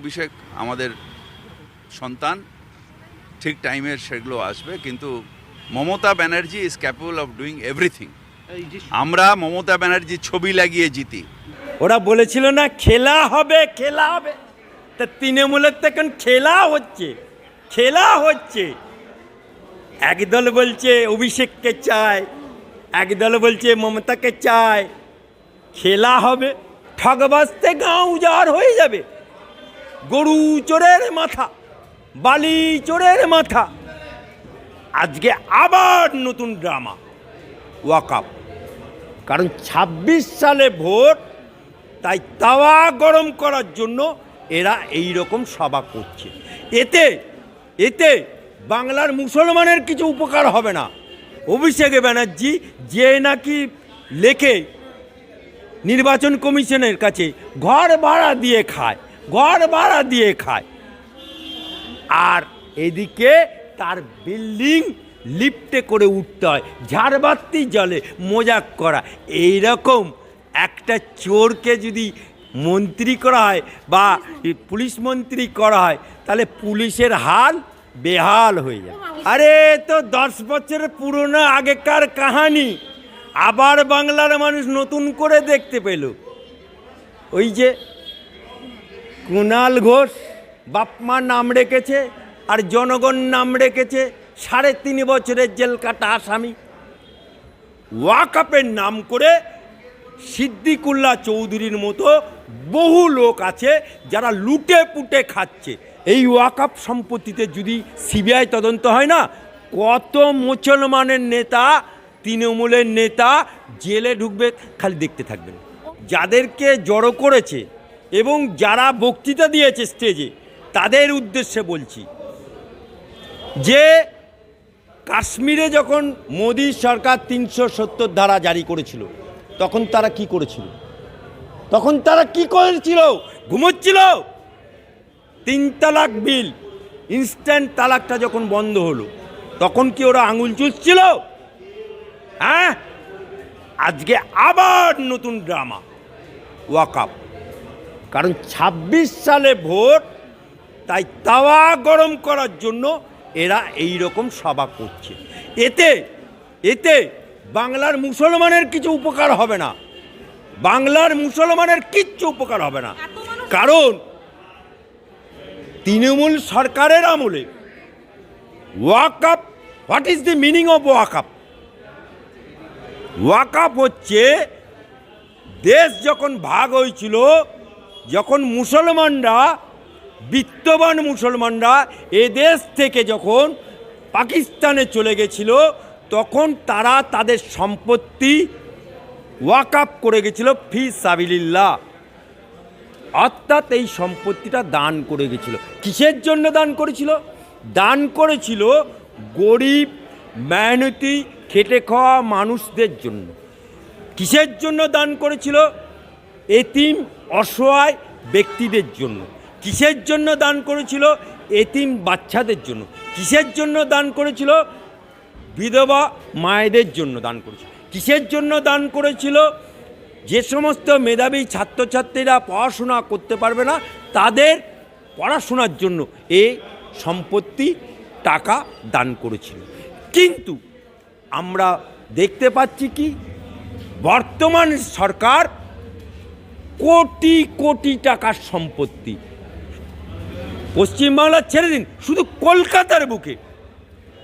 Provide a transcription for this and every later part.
অভিষেক আমাদের সন্তান। ঠিক টাইমে সেগুলো আসবে কিন্তু Mamata Banerjee is capable of doing everything আমরা মমতা ব্যানার্জির ছবি লাগিয়ে জিতি। ওরা বলেছিল না খেলা হবে খেলা হবে। তা তৃণমূলের তো এখন খেলা হচ্ছে খেলা হচ্ছে। একদল বলছে অভিষেককে চায় একদল বলছে মমতাকে চায়। খেলা হবে ঠগবাজতে গাঁ উজাড় হয়ে যাবে। গরু চোরের মাথা, বালি চোরের মাথা। আজকে আবার নতুন ড্রামা ওয়াকআপ কারণ ২৬ সালে ভোট, তাই তাওয়া গরম করার জন্য এরা এই রকম সভা করছে। এতে এতে বাংলার মুসলমানের কিছু উপকার হবে না। অভিষেক ব্যানার্জি যে নাকি লেখে, নির্বাচন কমিশনের কাছে ঘর ভাড়া দিয়ে খায়। ঘর ভাড়া দিয়ে খায়। আর এদিকে তার বিল্ডিং লিফটে করে উঠতে হয়, ঝাড়বাতি জলে মজাক করা। এই রকম একটা চোরকে যদি মন্ত্রী করা হয় বা পুলিশ মন্ত্রী করা হয়, তাহলে পুলিশের হাল বেহাল হয়ে যায় আরে তো দশ বছরের পুরনো আগেকার কাহানি। আবার বাংলার মানুষ নতুন করে দেখতে পেল। ওই যে কুণাল ঘোষ বাপমা নাম রেখেছে আর জনগণ নাম রেখেছে সাড়ে তিন বছরের জেল কাটা আসামি। ওয়াকাপের নাম করে সিদ্দিকুল্লাহ চৌধুরীর মতো বহু লোক আছে যারা লুটে পুটে খাচ্ছে। এই ওয়াকাপ সম্পত্তিতে যদি সিবিআই তদন্ত হয় না, কত মুসলমানের নেতা, তৃণমূলের নেতা জেলে ঢুকবে, খালি দেখতে থাকবেন। যাদেরকে জড়ো করেছে এবং যারা বক্তৃতা দিয়েছে স্টেজে, তাদের উদ্দেশ্যে বলছি যে কাশ্মীরে যখন মোদী সরকার তিনশো সত্তর ধারা জারি করেছিল, তখন তারা কি করেছিল? তখন তারা কি করেছিল? ঘুমোচ্ছিল। তিন তালাক বিল ইনস্ট্যান্ট তালাকটা যখন বন্ধ হলো, তখন কি ওরা আঙুল চুষছিল? হ্যাঁ? আজকে আবার নতুন ড্রামা ওয়াকআপ কারণ ২৬ সালে ভোট তাই তাওয়া গরম করার জন্য এরা এই রকম সভা করছে। এতে এতে বাংলার মুসলমানের কিছু উপকার হবে না। বাংলার মুসলমানের কিচ্ছু উপকার হবে না। কারণ তৃণমূল সরকারের আমলে walk up what is the meaning of walk up walk up হচ্ছে দেশ যখন ভাগ হয়েছিল যখন মুসলমানরা, বিত্তবান মুসলমানরা এদেশ থেকে যখন পাকিস্তানে চলে গেছিল, তখন তারা তাদের সম্পত্তি ওয়াকআপ করে গেছিল ফি সাবিলিল্লাহ। অর্থাৎ এই সম্পত্তিটা দান করে গেছিল। কিসের জন্য দান করেছিল? দান করেছিল গরিব, মেহনতি, খেটে খাওয়া মানুষদের জন্য। কিসের জন্য দান করেছিল? এতিম অসহায় ব্যক্তিদের জন্য। কিসের জন্য দান করেছিল? এতিম বাচ্চাদের জন্য। কিসের জন্য দান করেছিল? বিধবা মায়েদের জন্য দান করেছিল। কিসের জন্য দান করেছিল? যে সমস্ত মেধাবী ছাত্রছাত্রীরা পড়াশোনা করতে পারবে না, তাদের পড়াশোনার জন্য এই সম্পত্তি টাকা দান করেছিল। কিন্তু আমরা দেখতে পাচ্ছি কি? বর্তমান সরকার কোটি কোটি টাকার সম্পত্তি। পশ্চিমবাংলার ছেড়ে দিন, শুধু কলকাতার বুকে।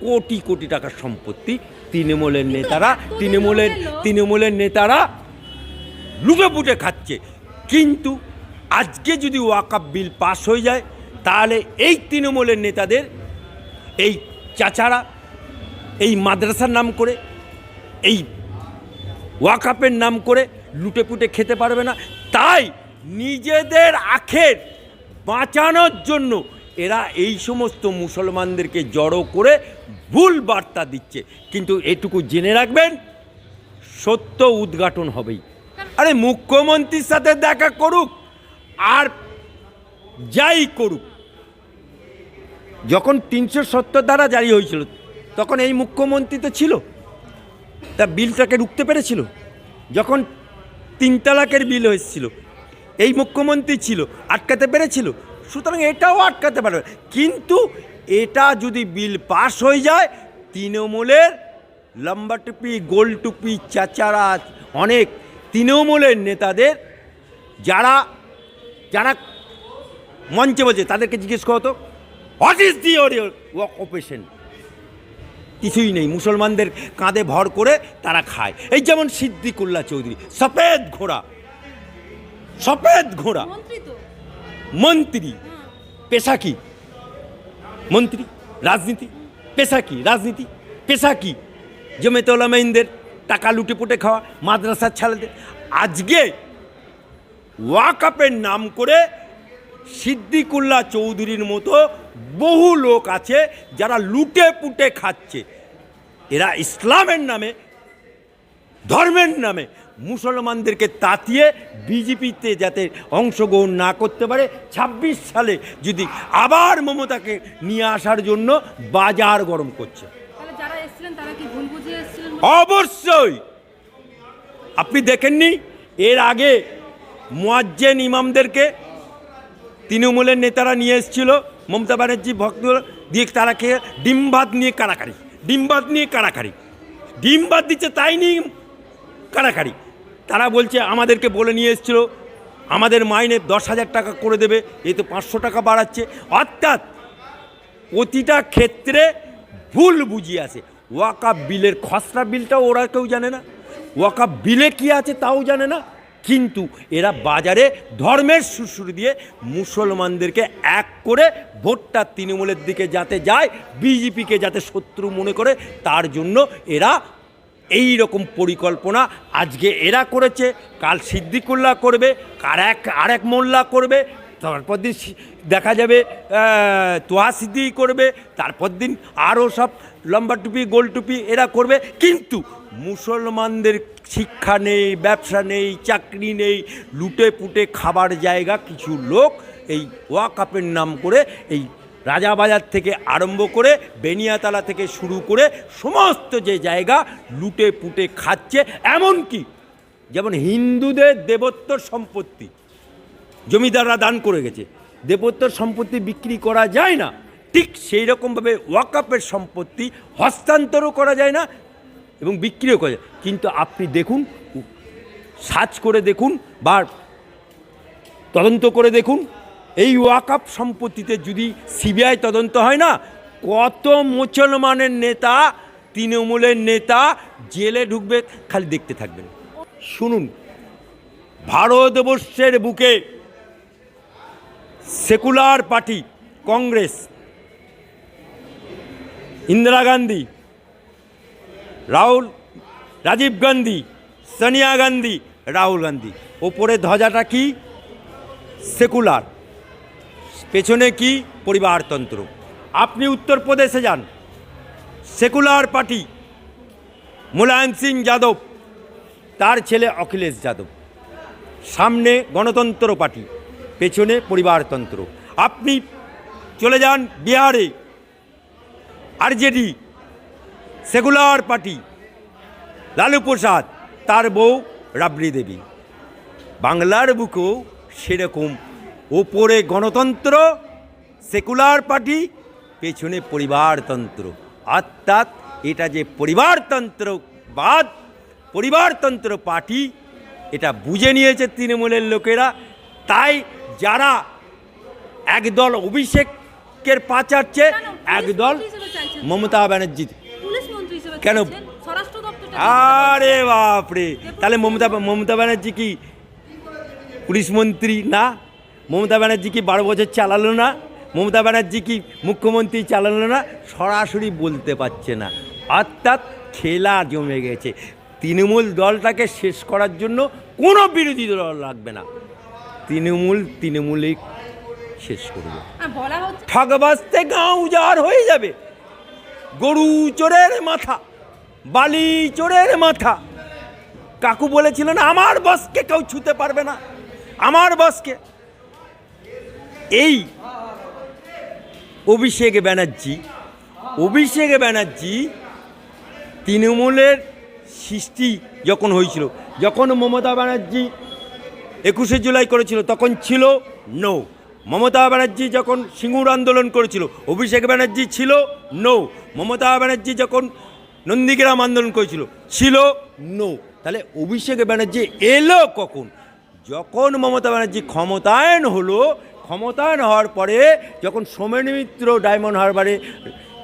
কোটি কোটি টাকার সম্পত্তি তৃণমূলের নেতারা, তৃণমূলের তৃণমূলের নেতারা লুটে পুটে খাচ্ছে। কিন্তু আজকে যদি ওয়াকাপ বিল পাস হয়ে যায়, তাহলে এই তৃণমূলের নেতাদের, এই চাচারা, এই মাদ্রাসার নাম করে, এই ওয়াকাপের নাম করে লুটে পুটে খেতে পারবে না। তাই নিজেদের আখের বাঁচানোর জন্য এরা এই সমস্ত মুসলমানদেরকে জড়ো করে ভুল বার্তা দিচ্ছে। কিন্তু এটুকু জেনে রাখবেন, সত্য উদ্ঘাটন হবেই। আরে মুখ্যমন্ত্রীর সাথে দেখা করুক আর যাই করুক। যখন তিনশো সত্তর দ্বারা জারি হয়েছিল, তখন এই মুখ্যমন্ত্রী তো ছিল। তা বিলটাকে রুখতে পেরেছিল। যখন তিন তালাকের বিল হয়েছিল। এই মুখ্যমন্ত্রী ছিল, আটকাতে পেরেছিল। সুতরাং এটাও আটকাতে পারবে। কিন্তু এটা যদি বিল পাস হয়ে যায়, তৃণমূলের লম্বা টুপি গোল টুপি চাচারা, অনেক তৃণমূলের নেতাদের যারা যারা মঞ্চে বলছে তাদেরকে জিজ্ঞেস করো তো হোয়াট ইজ দি অকুপেশন কিছুই নেই। মুসলমানদের কাঁধে ভর করে তারা খায়। এই যেমন সিদ্দিকুল্লাহ চৌধুরী সফেদ ঘোড়া। সফেদ ঘোড়া। মন্ত্রী পেশা কি? মন্ত্রী? রাজনীতি? পেশা কি? রাজনীতি? পেশা কি? জমেতে ওলামাইনদের টাকা লুটে পুটে খাওয়া মাদ্রাসার ছেলেদের। আজকে ওয়াকাপের নাম করে সিদ্দিকুল্লাহ চৌধুরীর মতো বহু লোক আছে যারা লুটে পুটে খাচ্ছে। এরা ইসলামের নামে ধর্মের নামে মুসলমানদেরকে তাতিয়ে বিজেপিতে যাতে অংশগ্রহণ না করতে পারে। ২৬ সালে যদি আবার মমতাকে নিয়ে আসার জন্য বাজার গরম করছে। অবশ্যই! আপনি দেখেননি এর আগে মোয়াজ্জেন ইমামদেরকে তৃণমূলের নেতারা নিয়ে এসেছিল, মমতা ব্যানার্জি ভক্ত দিয়ে তারা খেয়ে ডিম ভাত নিয়ে কাড়াকাড়ি ডিম ভাত নিয়ে কাড়াকাড়ি ডিম ভাত দিচ্ছে তাই নিয়ে কাড়াকাড়ি তারা বলছে, আমাদেরকে বলে নিয়ে এসেছিল, আমাদের মাইনে দশ হাজার টাকা করে দেবে এই তো পাঁচশো টাকা বাড়াচ্ছে। অর্থাৎ প্রতিটা ক্ষেত্রে ভুল বুঝিয়ে আছে। ওয়াকাপ বিলের খসড়া বিলটাও ওরা কেউ জানে না ওয়াকাপ বিলে কি আছে তাও জানে না। কিন্তু এরা বাজারে ধর্মের সুসুর দিয়ে মুসলমানদেরকে এক করে ভোটটা তৃণমূলের দিকে যাতে যায়, বিজেপিকে যাতে শত্রু মনে করে, তার জন্য এরা এই রকম পরিকল্পনা আজকে এরা করেছে। কাল সিদ্দিকুল্লাহ করবে, কার এক, আরেক মোল্লা করবে, তারপর দিন দেখা যাবে সিদ্ধি করবে, তারপর দিন আরও সব লম্বা টুপি, গোল টুপি এরা করবে। কিন্তু মুসলমানদের শিক্ষা নেই, ব্যবসা নেই, চাকরি নেই, লুটে পুটে খাবার জায়গা কিছু লোক এই ওয়াকাপের নাম করে, এই রাজাবাজার থেকে আরম্ভ করে, বেনিয়াতলা থেকে শুরু করে সমস্ত যে জায়গা লুটে পুটে খাচ্ছে, এমনকি যেমন হিন্দুদের দেবত্বর সম্পত্তি, জমিদাররা দান করে গেছে দেবত্বর সম্পত্তি বিক্রি করা যায় না, ঠিক সেই রকমভাবে ওয়াকাপের সম্পত্তি হস্তান্তরও করা যায় না এবং বিক্রিও করা। কিন্তু আপনি দেখুন, সার্চ করে দেখুন বা তদন্ত করে দেখুন, এই ওয়াকাপ সম্পত্তিতে যদি সিবিআই তদন্ত হয় না, কত মুসলমানের নেতা, তৃণমূলের নেতা জেলে ঢুকবে, খালি দেখতে থাকবেন। শুনুন, ভারতবর্ষের বুকে সেকুলার পার্টি, কংগ্রেস, ইন্দিরা গান্ধী রাহুল, রাজীব গান্ধী, সোনিয়া গান্ধী, রাহুল গান্ধী। ওপরে ধ্বজাটা কি? সেকুলার। পেছনে কি? পরিবারতন্ত্র। আপনি উত্তরপ্রদেশে যান। সেকুলার পার্টি, মুলায়ম সিং যাদব, তার ছেলে অখিলেশ যাদব। সামনে গণতন্ত্র পার্টি, পেছনে পরিবারতন্ত্র। আপনি চলে যান বিহারে। RJD secular party Lalu Prasad তার বউ রাবড়ি দেবী বাংলার বুকেও সেরকম ওপরে গণতন্ত্র সেকুলার পার্টি পেছনে পরিবারতন্ত্র অর্থাৎ এটা যে পরিবারতন্ত্র বাদ পরিবারতন্ত্র পার্টি এটা বুঝে নিয়েছে তৃণমূলের লোকেরা তাই যারা একদল অভিষেকের পা? পুলিশ একদল? মমতা ব্যানার্জি কেন? আরে বাপরে। তাহলে মমতা মমতা ব্যানার্জি কি পুলিশ মন্ত্রী না? মমতা ব্যানার্জি কি বারো বছর চালালো না? মমতা ব্যানার্জি কি মুখ্যমন্ত্রী চালালো না? সরাসরি বলতে পারছে না। অর্থাৎ খেলা জমে গেছে। তৃণমূল দলটাকে শেষ করার জন্য কোনো বিরোধী দল লাগবে না। তৃণমূল তৃণমূলেই শেষ করবে। ঠগবাজতে গাঁ উজাড় হয়ে যাবে। গরু চোরের মাথা। বালি চোরের মাথা। কাকু বলেছিলেন, আমার বসকে কেউ ছুতে পারবে না। আমার বসকে। এই অভিষেক ব্যানার্জি অভিষেক ব্যানার্জি তৃণমূলের সৃষ্টি যখন হয়েছিল, যখন মমতা ব্যানার্জি একুশে জুলাই করেছিল, তখন ছিল নো। মমতা ব্যানার্জি যখন সিঙ্গুর আন্দোলন করেছিল, অভিষেক ব্যানার্জি ছিল নো। মমতা ব্যানার্জি যখন নন্দীগ্রাম আন্দোলন করেছিল। ছিল নো। তাহলে অভিষেক ব্যানার্জি এলো কখন? যখন মমতা ব্যানার্জি ক্ষমতায়ন হলো, ক্ষমতায়ন হওয়ার পরে যখন সোমেন মিত্র ডায়মন্ড হারবারে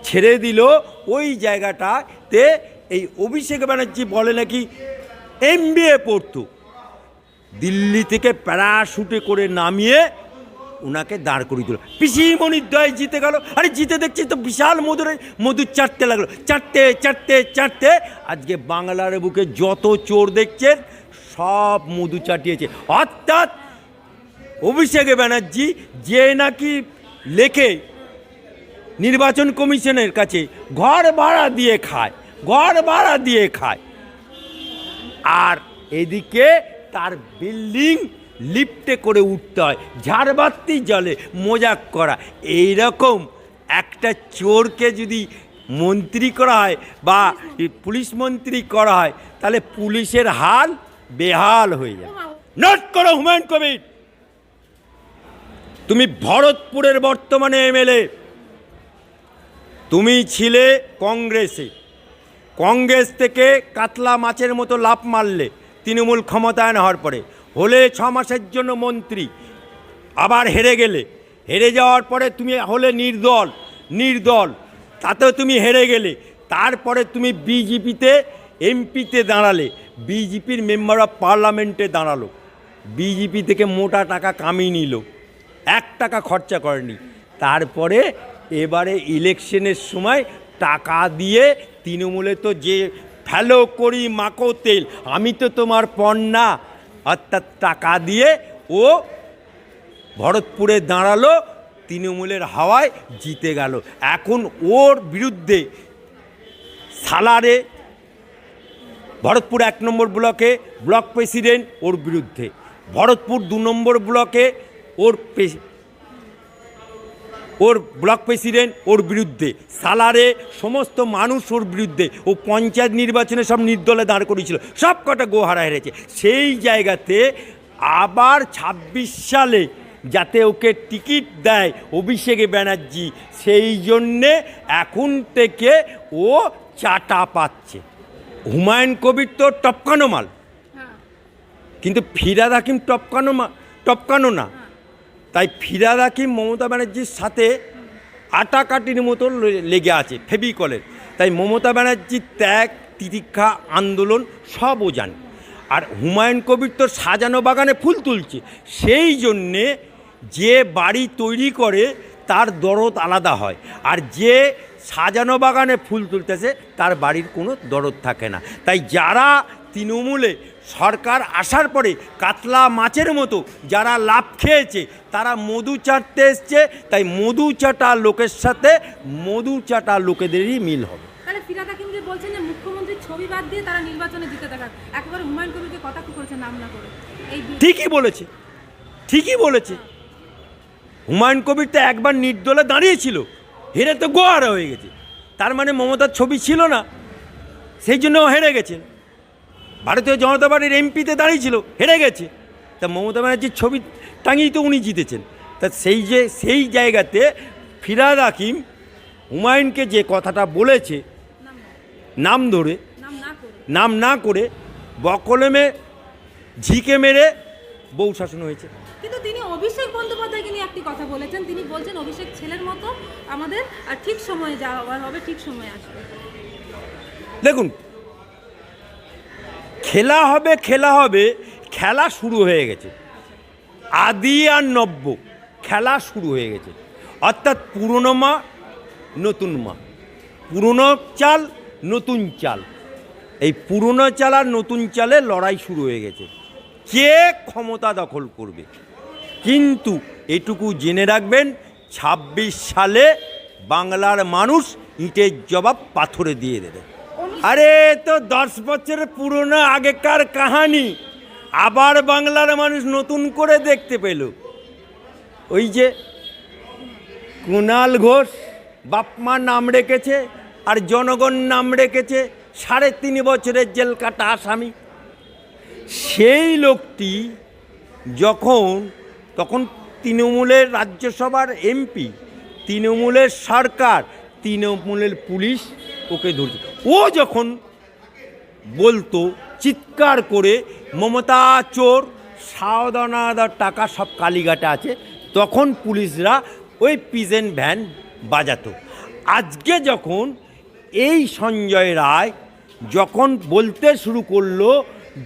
ছেড়ে দিল, ওই জায়গাটাতে এই অভিষেক ব্যানার্জি বলে নাকি এম বি এ পড়তো। দিল্লি থেকে প্যারাশুটে করে নামিয়ে ওনাকে দাঁড় করিয়ে দিল। পিসিমণির দয় জিতে গেল। আরে জিতে দেখছি তো বিশাল মধুরে মধু চাটতে লাগল। চারটে চারটে চারটে। আজকে বাংলার বুকে যত চোর দেখছেন সব মধু চাটিয়েছে। অর্থাৎ অভিষেক ব্যানার্জি যে নাকি লেখে নির্বাচন কমিশনের কাছে, ঘর ভাড়া দিয়ে খায়, ঘর ভাড়া দিয়ে খায়। আর এদিকে তার বিল্ডিং লিফটে করে উঠতে হয়, ঝাড়বাতি জলে মজাক করা। এই রকম একটা চোরকে যদি মন্ত্রী করা হয় বা পুলিশ মন্ত্রী করা হয়, তাহলে পুলিশের হাল বেহাল হয়ে যায় নোট করো হুমায়ুন কবির। তুমি ভরতপুরের বর্তমানে এমএলএ। তুমি ছিলে কংগ্রেসে। কংগ্রেস থেকে কাতলা মাছের মতো লাভ মারলে তৃণমূল ক্ষমতায়ন হওয়ার পরে। হলে ছ মাসের জন্য মন্ত্রী। আবার হেরে গেলে। হেরে যাওয়ার পরে তুমি হলে নির্দল নির্দল। তাতেও তুমি হেরে গেলে। তারপরে তুমি বিজেপিতে, এমপিতে দাঁড়ালে। বিজেপির মেম্বার অফ পার্লামেন্টে দাঁড়াল। বিজেপি থেকে মোটা টাকা কামিয়ে নিল। এক টাকা খরচা করেনি। তারপরে এবারে ইলেকশনের সময় টাকা দিয়ে তৃণমূলে তো যে ফ্যালো করি মাকো তেল, আমি তো তোমার পণ্যা। অর্থাৎ টাকা দিয়ে ও ভরতপুরে দাঁড়াল, তৃণমূলের হাওয়ায় জিতে গেল। এখন ওর বিরুদ্ধে সালারে ভরতপুর এক নম্বর ব্লকে, ব্লক প্রেসিডেন্ট ওর বিরুদ্ধে। ভরতপুর দু নম্বর ব্লকে ওর ওর ব্লক প্রেসিডেন্ট ওর বিরুদ্ধে। সালারে সমস্ত মানুষ ওর বিরুদ্ধে। ও পঞ্চায়েত নির্বাচনে সব নির্দলে দাঁড় করিয়েছিল। সব কটা গোহারা হেরেছে। সেই জায়গাতে আবার ২৬ সালে যাতে ওকে টিকিট দেয় অভিষেক ব্যানার্জি সেই জন্যে এখন থেকে ও চাটা পাচ্ছে। হুমায়ুন কবির তো টপকানো মাল। হ্যাঁ। কিন্তু ফিরাদ হাকিম টপকানো মা টপকানো না। তাই ফিরাদ হাকিম মমতা ব্যানার্জির সাথে আটাকাটির মতো লে- লেগে আছে ফেবিকলের তাই মমতা ব্যানার্জির ত্যাগ, তিতিক্ষা, আন্দোলন সব ও জানে। আর হুমায়ুন কবির তো সাজানো বাগানে ফুল তুলছে। সেই জন্যে যে বাড়ি তৈরি করে তার দরদ আলাদা হয়। আর যে সাজানো বাগানে ফুল তুলতেছে, তার বাড়ির কোনো দরদ থাকে না। তাই যারা তৃণমূলে সরকার আসার পরে কাতলা মাছের মতো যারা লাভ খেয়েছে তারা মধু চাটতে এসছে তাই মধু চাটা লোকের সাথে মধু চাটা লোকেদেরই মিল হবে। তাহলে ফিরাদ হাকিম যে বলছেন যে মুখ্যমন্ত্রীর ছবি বাদ দিয়ে তারা নির্বাচনে জিতে দেখান একেবারে হুমায়ুন কবিরকে কথা করেছে নাম না করে। এই ঠিকই বলেছে ঠিকই বলেছে। হুমায়ুন কবির তো একবার নির্দলে দাঁড়িয়েছিল হেরে তো গোয়ারা হয়ে গেছে। তার মানে মমতার ছবি ছিল না সেই জন্য হেরে গেছে ভারতীয় জনতা পার্টির এমপিতে দাঁড়িয়েছিল হেরে গেছে। তা মমতা ব্যানার্জির ছবি টাঙিয়ে তো উনি জিতেছেন। তা সেই যে সেই জায়গাতে ফিরাদ হাকিম হুমায়ুনকে যে কথাটা বলেছে নাম ধরে নাম না করে বকলেমে ঝিকে মেরে বউ শাসন হয়েছে। কিন্তু তিনি অভিষেক বন্দ্যোপাধ্যায়কে নিয়ে একটি কথা বলেছেন। তিনি বলছেন অভিষেক ছেলের মতো আমাদের আর ঠিক সময়ে যাওয়া হবে ঠিক সময়ে আসবে। দেখুন খেলা হবে খেলা হবে, খেলা শুরু হয়ে গেছে। আদি আর নব্য, খেলা শুরু হয়ে গেছে। অর্থাৎ পুরনো মা, নতুন মা। পুরনো চাল, নতুন চাল। এই পুরনো চাল আর নতুন চালে লড়াই শুরু হয়ে গেছে। কে ক্ষমতা দখল করবে? কিন্তু এটুকু জেনে রাখবেন ২৬ সালে বাংলার মানুষ ইটের জবাব পাথরে দিয়ে দেবে। আরে, তো দশ বছরের পুরনো আগেকার কাহানি। আবার বাংলার মানুষ নতুন করে দেখতে পেল। ওই যে কুণাল ঘোষ বাপমা নাম রেখেছে আর জনগণ নাম রেখেছে সাড়ে তিন বছরের জেল কাটা আসামি। সেই লোকটি যখন, তখন তৃণমূলের রাজ্যসভার এমপি, তৃণমূলের সরকার, তৃণমূলের পুলিশ ওকে ধরছে ও যখন বলতো, চিৎকার করে, মমতা চোর সাবধানাদার টাকা সব কালীঘাটে আছে, তখন পুলিশরা ওই পিজেন ভ্যান বাজাতো। আজকে যখন এই সঞ্জয় রায় যখন বলতে শুরু করল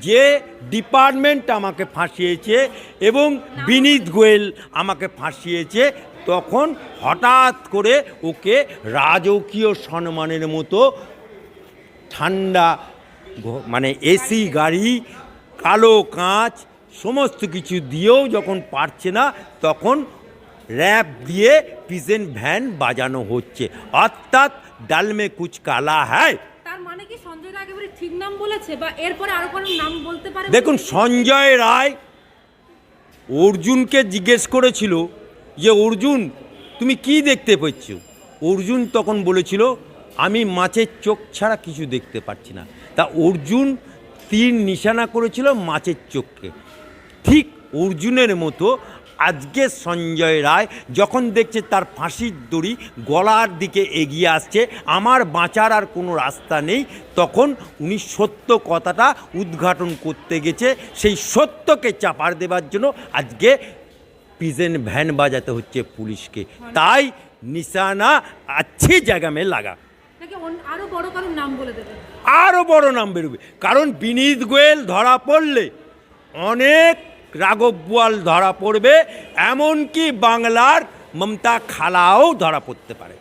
যে ডিপার্টমেন্ট আমাকে ফাঁসিয়েছে এবং বিনীত গোয়েল আমাকে ফাঁসিয়েছে তখন হঠাৎ করে ওকে রাজকীয় সম্মানের মতো ঠান্ডা মানে এসি গাড়ি কালো কাঁচ সমস্ত কিছু দিয়েও যখন পারছে না তখন র্যাপ দিয়ে পিজেন ভ্যান বাজানো হচ্ছে। অর্থাৎ ডালমে কুচ কালা হ্যায়। তার মানে কি সঞ্জয় রায় একেবারে ঠিক নাম বলেছে বা এরপরে আরও কোনো নাম বলতে পারে দেখুন সঞ্জয় রায় অর্জুনকে জিজ্ঞেস করেছিল যে অর্জুন, তুমি কি দেখতে পাচ্ছ? অর্জুন তখন বলেছিল, আমি মাছের চোখ ছাড়া কিছু দেখতে পাচ্ছি না। তা অর্জুন তীর নিশানা করেছিল মাছের চোখকে। ঠিক অর্জুনের মতো আজকে সঞ্জয় রায় যখন দেখছে তার ফাঁসির দড়ি গলার দিকে এগিয়ে আসছে, আমার বাঁচার আর কোনো রাস্তা নেই, তখন উনি সত্য কথাটা উদ্ঘাটন করতে গেছে। সেই সত্যকে চাপার দেবার জন্য আজকে পিজেন ভ্যান বাজাতে হচ্ছে পুলিশকে। তাই নিশানা আচ্ছি জায়গা মে লাগা। নাকি আরও বড় নাম আরও বড় নাম বেরোবে। কারণ বিনীত গোয়েল ধরা পড়লে অনেক রাঘব বোয়াল ধরা পড়বে এমনকি বাংলার মমতা খালাও ধরা পড়তে পারে।